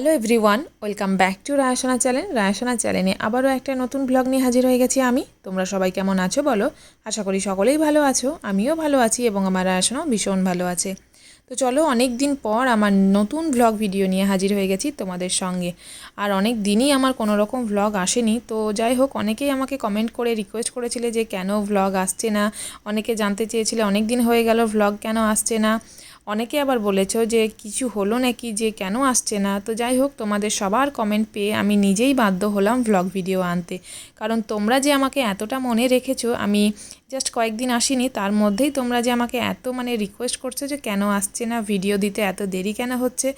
Hello everyone welcome back to Raisona channel Raisona চ্যানেলে আবারও একটা নতুন ব্লগ নিয়ে হাজির হয়ে গেছি আমি। তোমরা সবাই কেমন আছো বলো? আশা করি সকলেই ভালো আছো, আমিও ভালো আছি এবং আমার রায়সোনাও ভীষণ ভালো আছে। তো চলো অনেক দিন পর আমার নতুন ভ্লগ ভিডিও নিয়ে হাজির হয়ে গেছি তোমাদের সঙ্গে। আর অনেক দিনই আমার কোনো রকম ভ্লগ আসেনি, তো যাই হোক, অনেকেই আমাকে কমেন্ট করে রিকোয়েস্ট করেছিলে যে কেন ভ্লগ আসছে না, অনেকে জানতে চেয়েছিলে অনেক দিন হয়ে গেল ভ্লগ কেন আসছে না। অনেকে আবার বলেছ যে কিছু হলো নাকি যে কেন আসছে না। তো যাই হোক, তোমাদের সবার কমেন্ট পেয়ে আমি নিজেই বাধ্য হলাম ভ্লগ ভিডিও আনতে। কারণ তোমরা যে আমাকে এতটা মনে রেখেছো, আমি জাস্ট কয়েকদিন আসিনি, তার মধ্যেই তোমরা যে আমাকে এত মানে রিকোয়েস্ট করছ যে কেন আসছে না ভিডিও দিতে এত দেরি কেন হচ্ছে,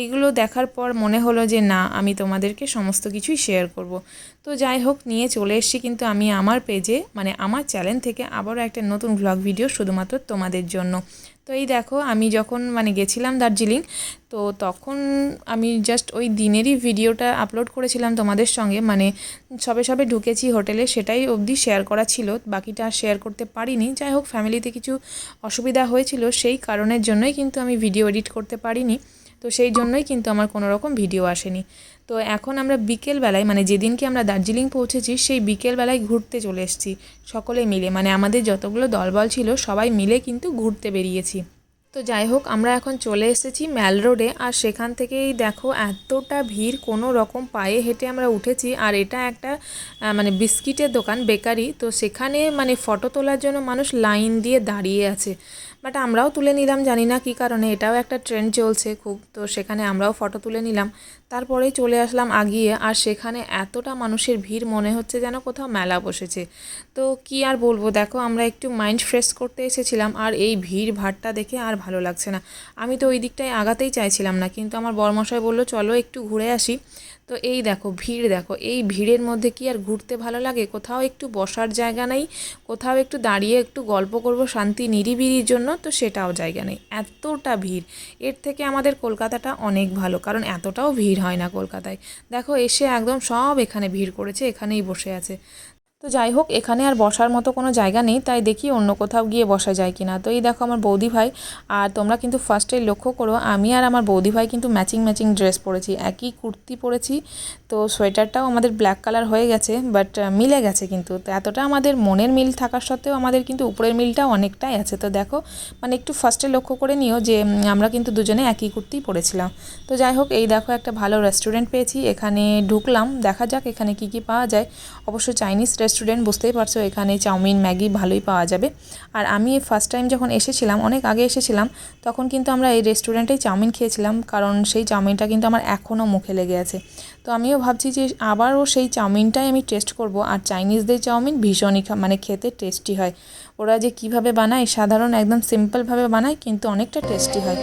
এইগুলো দেখার পর মনে হলো যে না, আমি তোমাদেরকে সমস্ত কিছুই শেয়ার করব। তো যাই হোক, নিয়ে চলে এসেছি কিন্তু আমি আমার পেজে মানে আমার চ্যানেল থেকে আবারও একটা নতুন ভ্লগ ভিডিও শুধুমাত্র তোমাদের জন্য। তো এই দেখো, আমি যখন মানে গেছিলাম দার্জিলিং, তো তখন আমি জাস্ট ওই দিনেরই ভিডিওটা আপলোড করেছিলাম তোমাদের সঙ্গে। মানে সবে সবে ঢুকেছি হোটেলে, সেটাই অবধি শেয়ার করা ছিল, বাকিটা শেয়ার করতে পারিনি। যাই হোক ফ্যামিলিতে কিছু অসুবিধা হয়েছিল, সেই কারণের জন্যই কিন্তু আমি ভিডিও এডিট করতে পারিনি। তো সেই জন্যই কিন্তু আমার কোনো রকম ভিডিও আসেনি। তো এখন আমরা বিকেলবেলায় মানে যেদিনকে আমরা দার্জিলিং পৌঁছেছি, সেই বিকেলবেলায় ঘুরতে চলে এসেছি, সকলে মিলে। মানে আমাদের যতগুলো দলবল ছিল, সবাই মিলে কিন্তু ঘুরতে বেরিয়েছি। তো যাই হোক, আমরা এখন চলে এসেছি ম্যাল রোডে, আর সেখান থেকেই দেখো এতটা ভিড়, কোনো রকম পায়ে হেঁটে আমরা উঠেছি। আর এটা একটা মানে বিস্কিটের দোকান, বেকারি। তো সেখানে মানে ফটো তোলার জন্য মানুষ লাইন দিয়ে দাঁড়িয়ে আছে। বাট আমরাও তুলে নিলাম, জানি না কী কারণে। এটাও একটা ট্রেন্ড চলছে খুব, তো সেখানে আমরাও ফটো তুলে নিলাম। তারপরেই চলে আসলাম আগিয়ে, আর সেখানে এতটা মানুষের ভিড় মনে হচ্ছে যেন কোথাও মেলা বসেছে। তো কি আর বলব, দেখো আমরা একটু মাইন্ড ফ্রেশ করতে এসেছিলাম, আর এই ভিড় ভাড়টা দেখে আর ভালো লাগছে না। আমি তো ওই দিকটায় আগাতেই চাইছিলাম না, কিন্তু আমার বরমশাই বলল, চলো একটু ঘুরে আসি। তো এই দেখো ভিড়, দেখো, এই ভিড়ের মধ্যে কি আর ঘুরতে ভালো লাগে? কোথাও একটু বসার জায়গা নেই, কোথাও একটু দাঁড়িয়ে একটু গল্প করব, শান্তি নিরিবিলির জন্য তো সেটাও জায়গা নেই। এতটা ভিড়। এর থেকে আমাদের কলকাতাটা অনেক ভালো, কারণ এতটাও ভিড় হয় না কলকাতায়। দেখো, এসে একদম সব এখানে ভিড় করেছে, এখানেই বসে আছে। তো যাই হোক, এখানে আর বসার মতো কোনো জায়গা নেই, তাই দেখি অন্য কোথাও গিয়ে বসা যায় কিনা। তো এই দেখো আমার বৌদি ভাই, আর তোমরা কিন্তু ফার্স্টে লক্ষ্য করো, আমি আর আমার বৌদি ভাই কিন্তু ম্যাচিং ম্যাচিং ড্রেস পরেছি, একই কুর্তি পরেছি। তো সোয়েটারটাও আমাদের ব্ল্যাক কালার হয়ে গেছে বাট মিলে গেছে কিন্তু। তো এতটা আমাদের মনের মিল থাকার সত্ত্বেও আমাদের কিন্তু উপরের মিলটাও অনেকটাই আছে। তো দেখো মানে একটু ফার্স্টে লক্ষ্য করে নিও যে আমরা কিন্তু দুজনে একই কুর্তি পরেছিলাম। তো যাই হোক, এই দেখো একটা ভালো রেস্টুরেন্ট পেয়েছি, এখানে ঢুকলাম, দেখা যাক এখানে কি কি পাওয়া যায়। অবশ্য চাইনিজ রেস্টুরেন্ট বুঝতেই পারছ, এখানে চাউমিন, ম্যাগি ভালোই পাওয়া যাবে। আর আমি ফার্স্ট টাইম যখন এসেছিলাম, অনেক আগে এসেছিলাম, তখন কিন্তু আমরা এই রেস্টুরেন্টেই চাউমিন খেয়েছিলাম, কারণ সেই চাউমিনটা কিন্তু আমার এখনও মুখে লেগে আছে। তো আমিও ভাবছি যে আবারও সেই চাউমিনটাই আমি টেস্ট করব, আর চাইনিজদের চাউমিন ভীষণই মানে খেতে টেস্টি হয়। ওরা যে কীভাবে বানায়, সাধারণ একদম সিম্পলভাবে বানায়, কিন্তু অনেকটা টেস্টি হয়।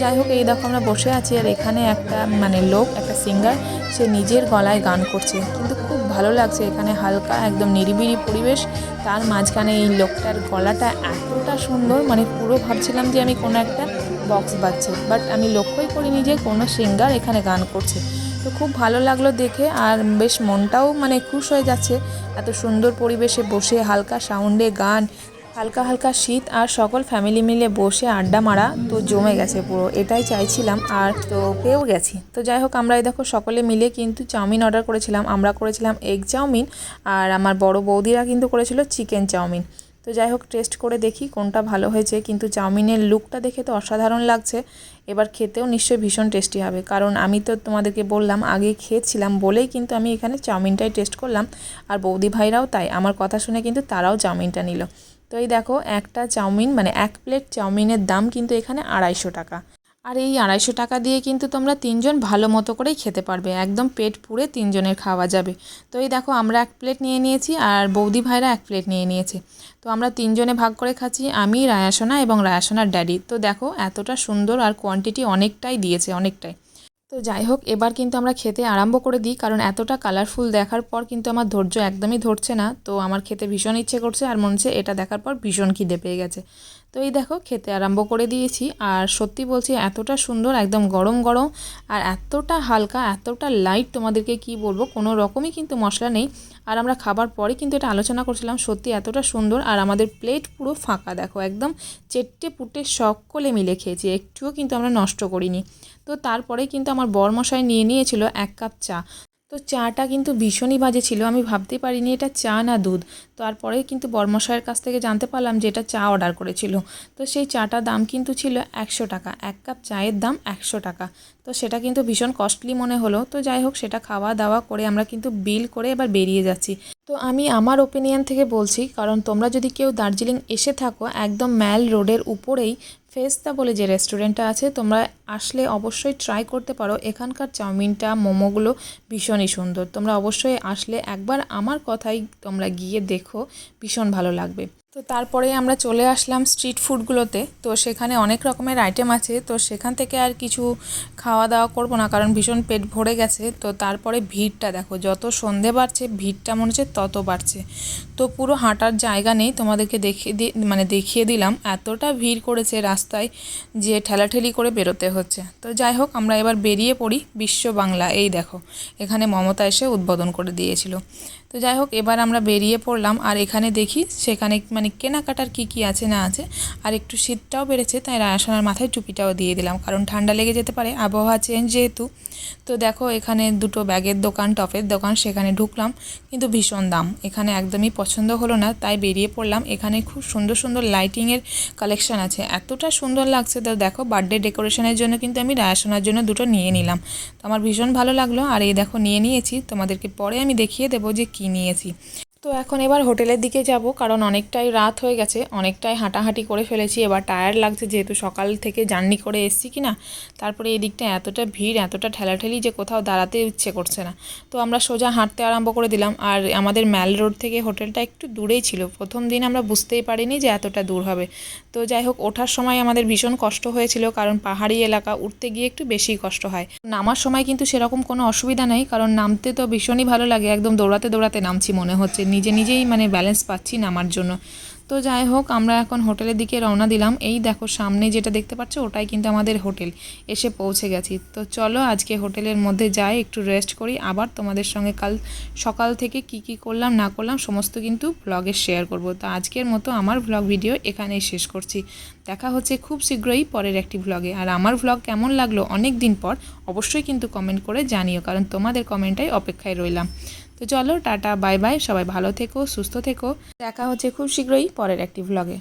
যাই হোক, এই দেখো আমরা বসে আছি, আর এখানে একটা মানে লোক, একটা সিঙ্গার সে নিজের গলায় গান করছে। কিন্তু ভালো লাগছে, এখানে হালকা একদম নিরিবিলি পরিবেশ। তার মাঝখানে এই লোকটার গলাটা এতটা সুন্দর মানে পুরো ভাবছিলাম যে আমি কোনো একটা বক্স বাজছে। বাট আমি লক্ষ্যই করিনি যে কোনো সিঙ্গার এখানে গান করছে। তো খুব ভালো লাগল দেখে, আর বেশ মনটাও মানে খুশ হয়ে যাচ্ছে। এত সুন্দর পরিবেশে বসে হালকা সাউন্ডে গান হালকা হালকা শীত আর সকল ফ্যামিলি মিলে বসে আড্ডা মারা তো জমে গেছে পুরো। এটাই চাইছিলাম আর তো পেয়েও গেছি। তো যাই হোক, আমরা এই দেখো সকলে মিলে কিন্তু চাউমিন অর্ডার করেছিলাম। আমরা করেছিলাম এগ চাউমিন আর আমার বড় বৌদিরা কিন্তু করেছিল চিকেন চাউমিন। তো যাই হোক টেস্ট করে দেখি কোনটা ভালো হয়েছে। কিন্তু চাউমিনের লুকটা দেখে তো অসাধারণ লাগছে। এবার খেতেও নিশ্চয়ই ভীষণ টেস্টি হবে। কারণ আমি তো তোমাদেরকে বললাম, আগে খেয়েছিলাম বলেই কিন্তু আমি এখানে চাউমিনটাই টেস্ট করলাম। আর বৌদি ভাইরাও তাই। আমার কথা শুনে কিন্তু তারাও চাউমিনটা নিল। তো এই দেখো, একটা চাউমিন মানে এক প্লেট চাউমিনের দাম কিন্তু এখানে আড়াইশো টাকা। আর এই আড়াইশো টাকা দিয়ে কিন্তু তোমরা তিনজন ভালো মতো করেই খেতে পারবে। একদম পেট পুড়ে তিনজনের খাওয়া যাবে। তো এই দেখো, আমরা এক প্লেট নিয়ে নিয়েছি আর বৌদি ভাইরা এক প্লেট নিয়ে নিয়েছে। তো আমরা তিনজনে ভাগ করে খাচ্ছি, আমি, রায়াসোনা এবং রায়াসোনার ড্যাডি। তো দেখো, এতটা সুন্দর আর কোয়ান্টিটি অনেকটাই দিয়েছে, অনেকটাই। তো যাই হোক, এবার কিন্তু আমরা খেতে আরম্ভ করে দিই, কারণ এতটা কালারফুল দেখার পর কিন্তু আমার ধৈর্য একদমই ধরছে না। তো আমার খেতে ভীষণ ইচ্ছে করছে, আর মনে হচ্ছে এটা দেখার পর ভীষণ খিদে পেয়ে গেছে। তো এই দেখো খেতে আরম্ভ করে দিয়েছি। আর সত্যি বলছি, এতটা সুন্দর, একদম গরম গরম, আর এতটা হালকা, এতটা লাইট তোমাদেরকে কি বলব, কোনো রকমই কিন্তু মশলা নেই। আর আমরা খাবার পরে কিন্তু এটা আলোচনা করছিলাম, সত্যি এতটা সুন্দর, আর আমাদের প্লেট পুরো ফাঁকা, দেখো, একদম চেট্টে পুটে সকলে মিলে খেয়েছি, একটুও কিন্তু আমরা নষ্ট করিনি। তো তারপরে কিন্তু আমার বরমশাই নিয়ে নিয়েছিল এক কাপ চা। তো চাটা কিন্তু ভীষণই বাজে ছিল, আমি ভাবতেই পারিনি এটা চা না দুধ। তারপরে কিন্তু বর্মশাইয়ের কাছ থেকে জানতে পারলাম যে এটা চা অর্ডার করেছিল। তো সেই চাটার দাম কিন্তু ছিল একশো টাকা, এক কাপ চায়ের দাম একশো টাকা। তো সেটা কিন্তু ভীষণ কস্টলি মনে হলো। তো যাই হোক, সেটা খাওয়া দাওয়া করে আমরা কিন্তু বিল করে এবার বেরিয়ে যাচ্ছি। তো আমি আমার ওপিনিয়ন থেকে বলছি, কারণ তোমরা যদি কেউ দার্জিলিং এসে থাকো, একদম ম্যাল রোডের উপরেই ফেস্তা বলে যে রেস্টুরেন্টটা আছে, তোমরা আসলে অবশ্যই ট্রাই করতে পারো। এখানকার চাউমিনটা, মোমোগুলো ভীষণই সুন্দর। তোমরা অবশ্যই আসলে একবার আমার কথাই তোমরা গিয়ে দেখো, ভীষণ ভালো লাগবে। তো তারপরে আমরা চলে আসলাম স্ট্রিট ফুডগুলোতে। তো সেখানে অনেক রকমের আইটেম আছে। তো সেখান থেকে আর কিছু খাওয়া দাওয়া করব না, কারণ ভীষণ পেট ভরে গেছে। তো তারপরে ভিড়টা দেখো, যত সন্ধে বাড়ছে, ভিড়টা মনে হচ্ছে তত বাড়ছে। তো পুরো হাঁটার জায়গা নেই, তোমাদেরকে দেখিয়ে দি মানে দেখিয়ে দিলাম। এতটা ভিড় করেছে রাস্তায় যে ঠেলাঠেলি করে বেরোতে হচ্ছে। তো যাই হোক, আমরা এবার বেরিয়ে পড়ি বিশ্ব বাংলা। এই দেখো, এখানে মমতা এসে উদ্বোধন করে দিয়েছিল। তো যাই হোক, এবার আমরা বেরিয়ে পড়লাম আর এখানে দেখি সেখানে মানে কেনাকাটার কি কি আছে না আছে। আর একটু শীতটাও বেড়েছে, তাই রায়াসনার মাথায় টুপিটাও দিয়ে দিলাম, কারণ ঠান্ডা লেগে যেতে পারে, আবহাওয়া চেঞ্জ যেহেতু। তো দেখো, এখানে দুটো ব্যাগের দোকান, টপের দোকান, সেখানে ঢুকলাম, কিন্তু ভীষণ দাম। এখানে একদমই পছন্দ হলো না, তাই বেরিয়ে পড়লাম। এখানে খুব সুন্দর সুন্দর লাইটিংয়ের কালেকশন আছে, এতটা সুন্দর লাগছে। তো দেখো বার্থডে ডেকোরেশনের জন্য কিন্তু আমি রায়াসনার জন্য দুটো নিয়ে নিলাম। তো আমার ভীষণ ভালো লাগল। আর এই দেখো, নিয়ে নিয়েছি। তোমাদেরকে পরে আমি দেখিয়ে দেবো যে কী নিয়েছি। তো এখন এবার হোটেলের দিকে যাব, কারণ অনেকটাই রাত হয়ে গেছে, অনেকটাই হাঁটাহাঁটি করে ফেলেছি, এবার টায়ার লাগছে যেহেতু সকাল থেকে জার্নি করে এসছি কি না তারপরে এই দিকটা এতটা ভিড়, এতটা ঠেলাঠেলি যে কোথাও দাঁড়াতে ইচ্ছে করছে না। তো আমরা সোজা হাঁটতে আরম্ভ করে দিলাম, আর আমাদের ম্যাল রোড থেকে হোটেলটা একটু দূরেই ছিল, প্রথম দিন আমরা বুঝতেই পারিনি যে এতটা দূর হবে। তো যাই হোক, ওঠার সময় আমাদের ভীষণ কষ্ট হয়েছিল, কারণ পাহাড়ি এলাকা, উঠতে গিয়ে একটু বেশি কষ্ট হয়। নামার সময় কিন্তু সেরকম কোনো অসুবিধা নেই, কারণ নামতে তো ভীষণই ভালো লাগে, একদম দৌড়াতে দৌড়াতে নামছি মনে হচ্ছে। নিজে নিজেই মানে ব্যালেন্স পাচ্ছি নামার জন্য। তো যাই হোক, আমরা এখন হোটেলের দিকে রওনা দিলাম। এই দেখো, সামনে যেটা দেখতে পাচ্ছ, ওটাই কিন্তু আমাদের হোটেল এসে পৌঁছে গেছি। তো চলো, আজকে হোটেলের মধ্যে যাই, একটু রেস্ট করি। আবার তোমাদের সঙ্গে কাল, সকাল থেকে কি কি করলাম, না করলাম, সমস্ত কিন্তু ব্লগে শেয়ার করব। তো আজকের মতো আমার ব্লগ ভিডিও এখানেই শেষ করছি। দেখা হচ্ছে খুব শীঘ্রই পরের একটি ব্লগে আর আমার ব্লগ কেমন লাগল অনেক দিন পর, অবশ্যই কিন্তু কমেন্ট করে জানিও। কারণ তোমাদের কমেন্টটাই অপেক্ষায় রইলাম। তো চলো টাটা, বাই বাই, সবাই ভালো থেকো, সুস্থ থেকো। দেখা হচ্ছে খুব শীঘ্রই পরের একটি ভ্লগে